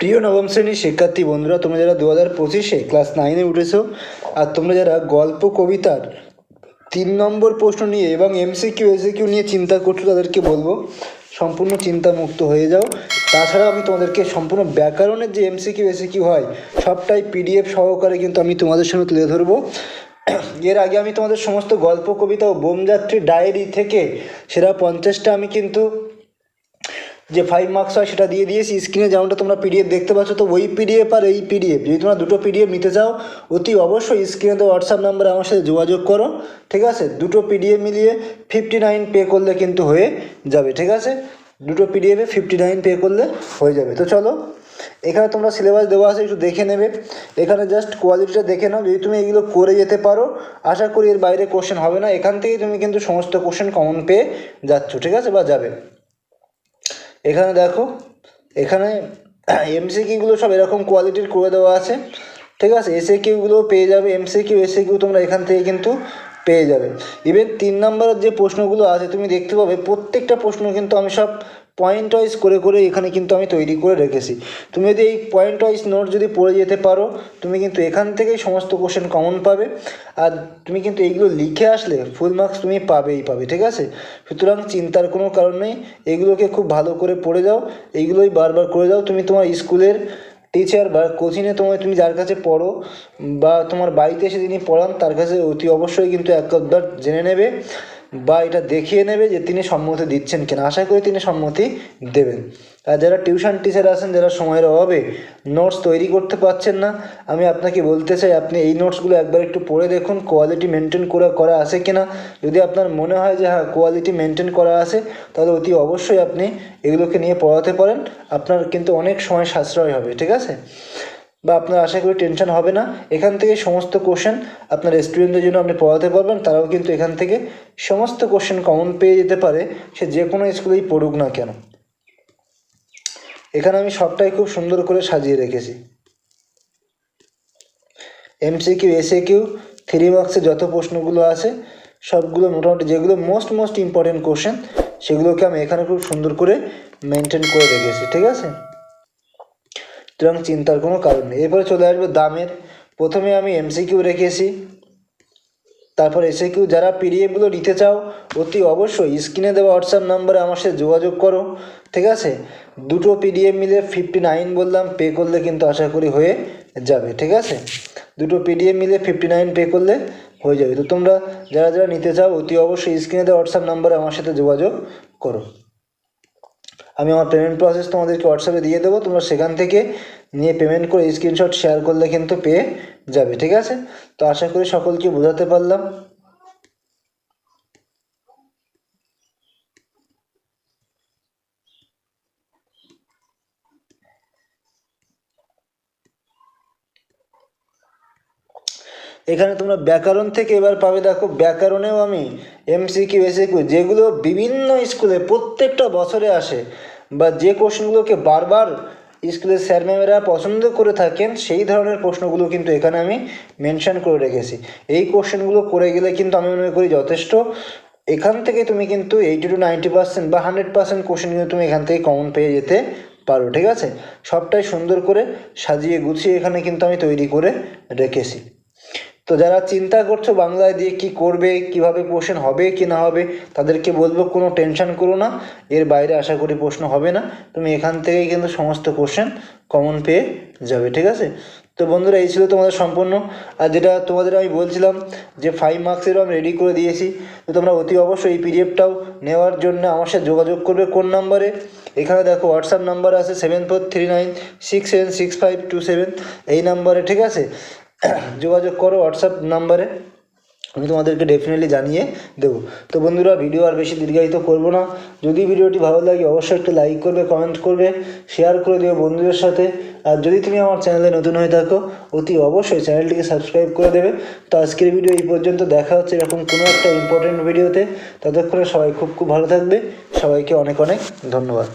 প্রিয় নবম শ্রেণির শিক্ষার্থী বন্ধুরা, তোমরা যারা দু হাজার পঁচিশে ক্লাস নাইনে উঠেছো আর তোমরা যারা গল্প, কবিতার তিন নম্বর প্রশ্ন নিয়ে এবং এমসিকিউ এসিকিউ নিয়ে চিন্তা করছ, তাদেরকে বলব, সম্পূর্ণ চিন্তামুক্ত হয়ে যাও। তাছাড়া আমি তোমাদেরকে সম্পূর্ণ ব্যাকরণের যে এমসিকিউ এসিকিউ হয়, সবটাই পিডিএফ সহকারে কিন্তু আমি তোমাদের সামনে তুলে ধরবো। এর আগে আমি তোমাদের সমস্ত গল্প, কবিতা ও বোমযাত্রী ডায়েরি থেকে সেরা পঞ্চাশটা আমি কিন্তু যে ফাইভ মার্কস হয় সেটা দিয়ে দিয়েছি স্ক্রিনে যেমনটা তোমরা পিডিএফ দেখতে পাচ্ছ, তো ওই পিডিএফ আর এই পিডিএফ যদি তোমরা দুটো পিডিএফ নিতে চাও, অতি অবশ্যই স্ক্রিনে তো হোয়াটসঅ্যাপ নাম্বারে আমার সাথে যোগাযোগ করো, ঠিক আছে? দুটো পিডিএফ মিলিয়ে ফিফটি নাইন পে করলে কিন্তু হয়ে যাবে, ঠিক আছে? দুটো পিডিএফে ফিফটি নাইন পে করলে হয়ে যাবে। তো চলো, এখানে তোমরা সিলেবাস দেওয়া আছে, একটু দেখে নেবে। এখানে জাস্ট কোয়ালিটিটা দেখে নাও। যদি তুমি এগুলো করে যেতে পারো, আশা করি এর বাইরে কোশ্চেন হবে না। এখান থেকেই তুমি কিন্তু সমস্ত কোশ্চেন কমন পেয়ে যাচ্ছ, ঠিক আছে? বা যাবে। এখানে দেখো, এখানে এমসিকিউগুলো সব এরকম কোয়ালিটির করে দেওয়া আছে। ঠিক আছে? এসএ কিউগুলো পেয়ে যাবে। এমসিকিউ এসএ কিউ তোমরা এখান থেকে কিন্তু পেয়ে যাবে ইভেন তিন নম্বরের যে প্রশ্নগুলো আছে, তুমি দেখতে পাবে প্রত্যেকটা প্রশ্ন কিন্তু আমি সব পয়েন্ট ওয়াইজ করে করে এখানে কিন্তু আমি তৈরি করে রেখেছি। তুমি যদি এই পয়েন্ট ওয়াইজ নোট যদি পড়ে যেতে পারো, তুমি কিন্তু এখান থেকেই সমস্ত কোশ্চেন কমন পাবে। আর তুমি কিন্তু এইগুলো লিখে আসলে ফুল মার্কস তুমি পাবেই পাবে, ঠিক আছে? সুতরাং চিন্তার কোনো কারণ নেই। এগুলোকে খুব ভালো করে পড়ে যাও। এইগুলোই বারবার করে যাও। তুমি তোমার স্কুলের টিচার বা কোচিংয়ে তোমার তুমি যার কাছে পড়ো বা তোমার বাড়িতে এসে যিনি পড়ান তার কাছে অতি অবশ্যই কিন্তু এক একবার জেনে নেবে। বা এটা দেখিয়ে নেবে যে তিনি সম্মতি দিচ্ছেন কিনা। আশা করি তিনি সম্মতি দেবেন। আর যারা টিউশন টিচার আছেন, যারা সময়ের অভাবে নোটস তৈরি করতে পারছেন না, আমি আপনাকে বলতে চাই, আপনি এই নোটসগুলো একবার একটু পড়ে দেখুন কোয়ালিটি মেনটেন করা করা আছে কিনা। যদি আপনার মনে হয় যে হ্যাঁ কোয়ালিটি মেনটেন করা আছে, তাহলে অতি অবশ্যই আপনি এগুলোকে নিয়ে পড়াতে পারেন। আপনার কিন্তু অনেক সময় সাশ্রয় হবে, ঠিক আছে? বা আপনার আশা করি টেনশন হবে না। এখান থেকে সমস্ত কোশ্চেন আপনার স্টুডেন্টদের জন্য আপনি পড়াতে পারবেন, তারাও কিন্তু এখান থেকে সমস্ত কোশ্চেন কমন পেয়ে যেতে পারে, সে যে কোনো স্কুলেই পড়ুক না কেন। এখানে আমি সবটাই খুব সুন্দর করে সাজিয়ে রেখেছি। এমসিকিউ এসএ কিউ থ্রি মার্কসের যত প্রশ্নগুলো আছে, সবগুলো মোটামুটি যেগুলো মোস্ট মোস্ট ইম্পর্টেন্ট কোশ্চেন সেগুলোকে আমি এখানে খুব সুন্দর করে মেনটেন করে রেখেছি, ঠিক আছে? সুতরাং চিন্তার কোনো কারণ নেই। এরপরে চলে আসবে দামের। প্রথমে আমি এমসিকিউ রেখেছি। তারপর এসে কিউ যারা পিডিএফগুলো নিতে চাও, অতি অবশ্যই স্ক্রিনে দেওয়া হোয়াটসঅ্যাপ নাম্বারে আমার সাথে যোগাযোগ করো, ঠিক আছে? দুটো পিডিএফ মিলে ফিফটি নাইন বললাম পে করলে কিন্তু আশা করি হয়ে যাবে, ঠিক আছে? দুটো পিডিএফ মিলে ফিফটি নাইন পে করলে হয়ে যাবে। তো তোমরা যারা যারা নিতে চাও, অতি অবশ্যই স্ক্রিনে দেওয়া হোয়াটসঅ্যাপ নাম্বারে আমার সাথে যোগাযোগ করো। আমি আমার পেমেন্ট প্রসেস তোমাদেরকে হোয়াটসঅ্যাপে দিয়ে দেবো। তোমরা সেখান থেকে নিয়ে পেমেন্ট করে স্ক্রিনশট শেয়ার করলে কিন্তু পেয়ে যাবে, ঠিক আছে? তো আশা করি সকলকে বোঝাতে পারলাম। এখানে তোমরা ব্যাকরণ থেকে এবার পাবে, দেখো, ব্যাকরণেও আমি এমসিকিউ এসিকিউ যেগুলো বিভিন্ন স্কুলে প্রত্যেকটা বছরে আসে বা যে কোশ্চেনগুলোকে বারবার স্কুলের স্যার ম্যামেরা পছন্দ করে থাকেন, সেই ধরনের প্রশ্নগুলো কিন্তু এখানে আমি মেনশন করে রেখেছি। এই কোশ্চেনগুলো করে গেলে কিন্তু আমি মনে করি যথেষ্ট। এখান থেকে তুমি কিন্তু এইটি টু নাইনটি পার্সেন্ট বা হান্ড্রেড পার্সেন্ট কোশ্চেন কিন্তু তুমি এখান থেকে কমন পেয়ে যেতে পারো, ঠিক আছে? সবটাই সুন্দর করে সাজিয়ে গুছিয়ে এখানে কিন্তু আমি তৈরি করে রেখেছি। তো যারা চিন্তা করছ বাংলায় দিয়ে কি করবে, কীভাবে কোশ্চেন হবে, কি না হবে, তাদেরকে বলব কোনো টেনশন করো না। এর বাইরে আশা করি প্রশ্ন হবে না। তুমি এখান থেকেই কিন্তু সমস্ত কোশ্চেন কমন পেয়ে যাবে, ঠিক আছে? তো বন্ধুরা, এই ছিল তোমাদের সম্পূর্ণ। আর যেটা তোমাদের আমি বলছিলাম যে ফাইভ মার্কসেরও আমি রেডি করে দিয়েছি। তো তোমরা অতি অবশ্যই এই পিডিএফটাও নেওয়ার জন্য আমার সাথে যোগাযোগ করবে কোন নাম্বারে এখানে দেখো হোয়াটসঅ্যাপ নাম্বার আছে seven four three nine six seven six five two seven এই নাম্বারে ঠিক আছে? যোগাযোগ করো হোয়াটসঅ্যাপ নাম্বারে আমি তোমাদেরকে ডেফিনেটলি জানিয়ে দেবো। তো বন্ধুরা ভিডিও আর বেশি দীর্ঘায়িত করব না। যদি ভিডিওটি ভালো লাগে, অবশ্যই একটু লাইক করবে কমেন্ট করবে শেয়ার করে দিও বন্ধুদের সাথে। আর যদি তুমি আমার চ্যানেলে নতুন হয়ে থাকো, অতি অবশ্যই চ্যানেলটিকে সাবস্ক্রাইব করে দেবে। তো আজকের ভিডিও এই পর্যন্ত, দেখা হচ্ছে এরকম কোনো একটা ইম্পর্টেন্ট ভিডিওতে ততক্ষণে সবাই খুব খুব ভালো থাকবে। সবাইকে অনেক অনেক ধন্যবাদ।